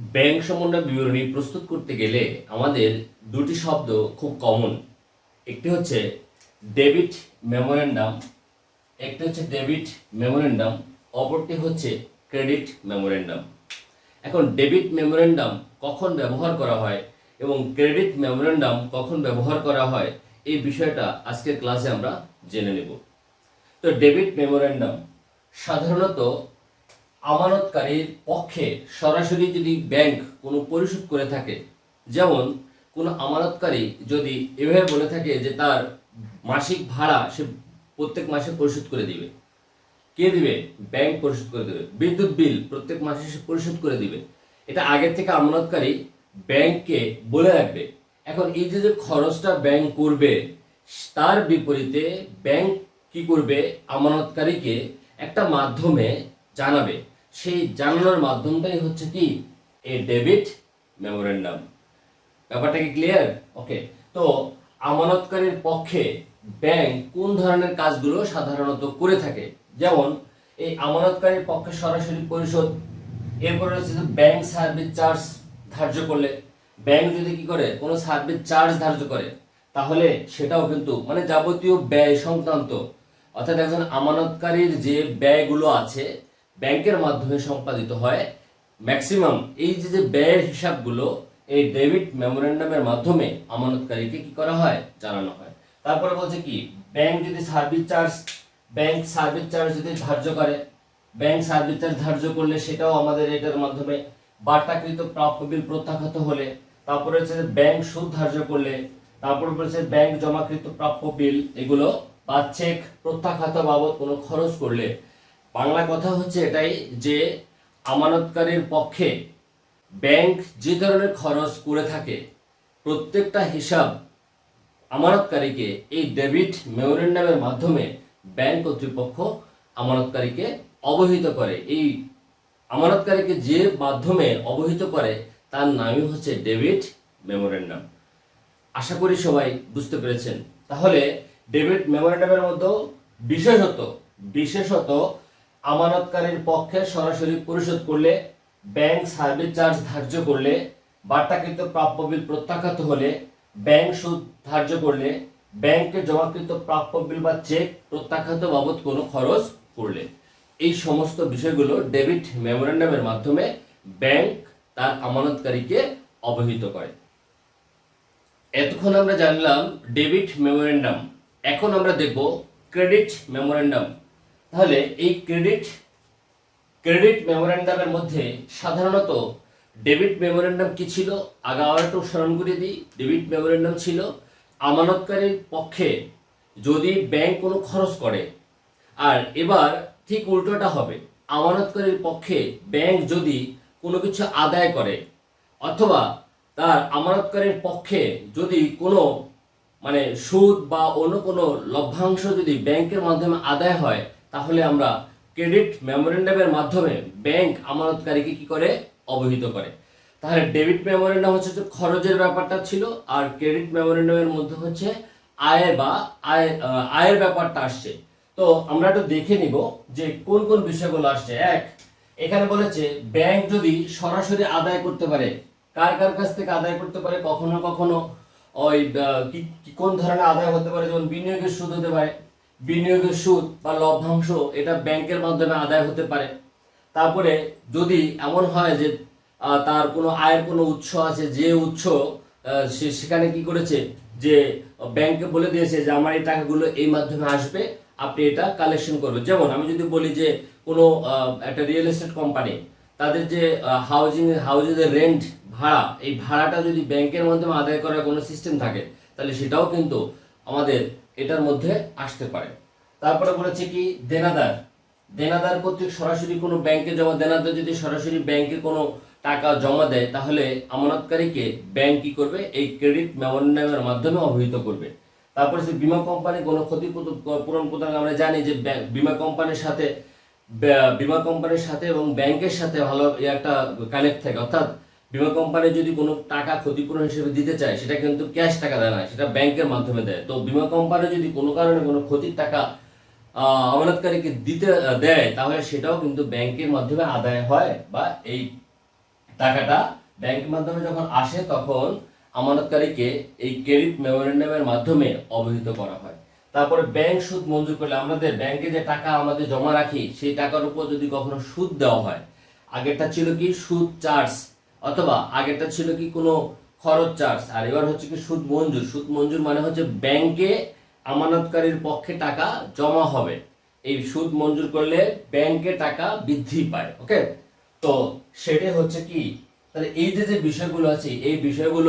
Bank সমন্বয় বিবরণী প্রস্তুত করতে গেলে আমাদের দুটি শব্দ খুব কমন একটি হচ্ছে ডেবিট মেমোরেন্ডাম একটি হচ্ছে ডেবিট মেমোরেন্ডাম অপরটি হচ্ছে ক্রেডিট মেমোরেন্ডাম এখন ডেবিট মেমোরেন্ডাম কখন ব্যবহার করা হয় এবং ক্রেডিট মেমোরেন্ডাম কখন ব্যবহার করা হয়, এই বিষয়টা আজকের ক্লাসে আমরা জেনে নেব। তো ডেবিট মেমোরেন্ডাম সাধারণত আমানতকারীর পক্ষে সরাসরি যদি ব্যাংক কোনো পরিশোধ করে থাকে, যেমন কোনো আমানতকারী যদি এভাবে বলে থাকে যে তার মাসিক ভাড়া সে প্রত্যেক মাসে পরিশোধ করে দিবে। কে দিবে? ব্যাংক পরিশোধ করে দেবে। বিদ্যুৎ বিল প্রত্যেক মাসে সে পরিশোধ করে দিবে। এটা আগে থেকে আমানতকারী ব্যাংককে বলে রাখবে। এখন এই যে যে খরচটা ব্যাংক করবে, তার বিপরীতে ব্যাংক কি করবে? আমানতকারীকে একটা মাধ্যমে জানাবে। সেই জানানোর মাধ্যমটাই হচ্ছে কি? এ ডেবিট মেমোরেন্ডাম। ব্যাপারটা কি ক্লিয়ার? ওকে, তো আমানতকারীর পক্ষে ব্যাংক কোন ধরনের কাজগুলো সাধারণত করে থাকে? যেমন, এই আমানতকারীর পক্ষে সরাসরি পরিশোধ, এরপরে রয়েছে ব্যাংক সার্ভিস চার্জ ধার্য করলে। ব্যাংক যদি কি করে? কোনো সার্ভিস চার্জ ধার্য করে, তাহলে সেটাও কিন্তু মানে যাবতীয় ব্যয় সংক্রান্ত। অর্থাৎ একজন আমানতকারীর যে ব্যয়গুলো আছে ব্যাংকের মাধ্যমে সম্পাদিত হয়। ম্যাক্সিমাম এই যে যে ব্যয়ের হিসাবগুলো, এই ডেবিট মেমোরেন্ডামের মাধ্যমে আমানতকারীকে কি করা হয়? জানানো হয়। তারপরে বলছে কি ব্যাংক যদি service charge bank service charge যদি ধার্য করে ব্যাংক সার্ভিস চার্জ ধার্য করলে সেটাও আমাদের এটার মাধ্যমে বার্তাকৃত প্রাপ্য বিল প্রত্যাখ্যাত হলে, তারপরে হচ্ছে ব্যাংক সুদ ধার্য করলে, তারপরে বলছে ব্যাংক জমাকৃত প্রাপ্য বিল, এগুলো বা চেক প্রত্যাখ্যাত বাবদ কোনো খরচ করলে বাংলা কথা হচ্ছে এটাই যে আমানতকারীর পক্ষে ব্যাংক যে ধরনের খরচ করে থাকে, প্রত্যেকটা হিসাব আমানতকারীকে এই ডেবিট মেমোরেন্ডামের মাধ্যমে ব্যাংক কর্তৃপক্ষ আমানতকারীকে অবহিত করে। এই আমানতকারীকে যে মাধ্যমে অবহিত করে, তার নামই হচ্ছে ডেবিট মেমোরেন্ডাম আশা করি সবাই বুঝতে পেরেছেন। তাহলে ডেবিট মেমোরেন্ডামের মধ্যে বিশেষত বিশেষত আমানতকারীর পক্ষে সরাসরি পরিশোধ করলে, ব্যাংক সার্ভিস চার্জ ধার্য করলে, বার্তাকৃত প্রাপ্য বিল প্রত্যাখ্যাত হলে, ব্যাংক সুদ ধার্য করলে, ব্যাংকে জমাকৃত প্রাপ্য বিল বা চেক প্রত্যাখ্যাত বাবদ কোনো খরচ করলে। এই সমস্ত বিষয়গুলো ডেবিট মেমোরেন্ডামের মাধ্যমে ব্যাংক তার আমানতকারীকে অবহিত করে। এতক্ষণ আমরা জানলাম ডেবিট মেমোরেন্ডাম। এখন আমরা দেখব ক্রেডিট মেমোরেন্ডাম। তাহলে এই ক্রেডিট ক্রেডিট মেমোরেন্ডামের মধ্যে সাধারণত ডেবিট মেমোরেন্ডাম কি ছিল? আগে একটু স্মরণ করে দিই। ডেবিট মেমোরেন্ডাম ছিল আমানতকারীর পক্ষে যদি ব্যাংক কোনো খরচ করে। আর এবার ঠিক উল্টোটা হবে। আমানতকারীর পক্ষে ব্যাংক যদি কোনো কিছু আদায় করে, অথবা তার আমানতকারীর পক্ষে যদি কোনো মানে সুদ বা অন্য কোনো লভ্যাংশ যদি ব্যাংকের মাধ্যমে আদায় হয় তাহলে আমরা ক্রেডিট মেমোরেন্ডামের মাধ্যমে ব্যাংক আমানতকারীকে কি করে? অবহিত করে। তাহলে ডেবিট মেমোরেন্ডাম হচ্ছে যে খরচের ব্যাপারটা ছিল, আর ক্রেডিট মেমোরেন্ডামের মধ্যে হচ্ছে আয়ের বা আয় আয়ের ব্যাপারটা আসছে। তো আমরা একটু দেখে নিব যে কোন কোন বিষয়গুলো আসছে। এক, এখানে বলেছে ব্যাংক যদি সরাসরি আদায় করতে পারে, কার কার কাছ থেকে আদায় করতে পারে, কখনো কখনো ওই কোন ধরনের আদায় হতে পারে, যেমন বিনিয়োগের সুদ হতে পারে বিনিয়োগের সুদ বা লভ্যাংশ এটা ব্যাংকের মাধ্যমে আদায় হতে পারে। তারপরে যদি এমন হয় যে তার কোনো আয়ের কোনো উৎস আছে, যে উৎস সে সেখানে কি করেছে? যে ব্যাংকে বলে দিয়েছে যে আমার এই টাকাগুলো এই মাধ্যমে আসবে, আপনি এটা কালেকশন করবেন। যেমন আমি যদি বলি যে কোনো একটা রিয়েল এস্টেট কোম্পানি তাদের যে হাউজিং হাউজের রেন্ট ভাড়া, এই ভাড়াটা যদি ব্যাংকের মাধ্যমে আদায় করার কোনো সিস্টেম থাকে, তাহলে সেটাও কিন্তু আমাদের এটার মধ্যে আসতে পারে। তারপরে বলেছে কি, দেনাদার। দেনাদার কর্তৃক সরাসরি কোনো ব্যাংকে জমা দেনাদার যদি সরাসরি ব্যাংকে কোনো টাকা জমা দেয়, তাহলে আমানতকারীকে ব্যাংক কি করবে? এই ক্রেডিট মেমোরেন্ডামের মাধ্যমে অবহিত করবে। তারপরে যে বিমা কোম্পানি কোনো ক্ষতিপূরণ পূরণ প্রদান আমরা জানি যে বীমা কোম্পানির সাথে বীমা কোম্পানির সাথে এবং ব্যাংকের সাথে ভালো একটা কানেক্ট থাকে। অর্থাৎ বীমা কোম্পানি যদি কোনো টাকা ক্ষতিপূরণ হিসেবে দিতে চায়, সেটা কিন্তু ক্যাশ টাকা দেয় না, সেটা ব্যাংকের মাধ্যমে দেয়। তো বিমা কোম্পানি যদি কোনো কারণে কোনো ক্ষতির টাকা আমানতকারীকে দিতে দেয়, তাহলে সেটাও কিন্তু ব্যাংকের মাধ্যমে আদায় হয় বা এই টাকাটা ব্যাংকের মাধ্যমে যখন আসে, তখন আমানতকারীকে এই ক্রেডিট মেমোরেন্ডামের মাধ্যমে অবহিত করা হয়। তারপরে ব্যাংক সুদ মঞ্জুর করলে আমাদের ব্যাংকে যে টাকা আমাদের জমা রাখি, সেই টাকার উপর যদি কখনো সুদ দেওয়া হয়, আগেরটা ছিল কি? সুদ চার্জ অথবা আগেরটা ছিল কি কোনো খরচ চার্জ আর এবার হচ্ছে কি সুদ মঞ্জুর। সুদ মঞ্জুর মানে হচ্ছে ব্যাংকে আমানতকারীর পক্ষে টাকা জমা হবে। এই সুদ মঞ্জুর করলে ব্যাংকে টাকা বৃদ্ধি পায় ওকে তো সেটাই হচ্ছে কি? তাহলে এই যে যে বিষয়গুলো আছে, এই বিষয়গুলো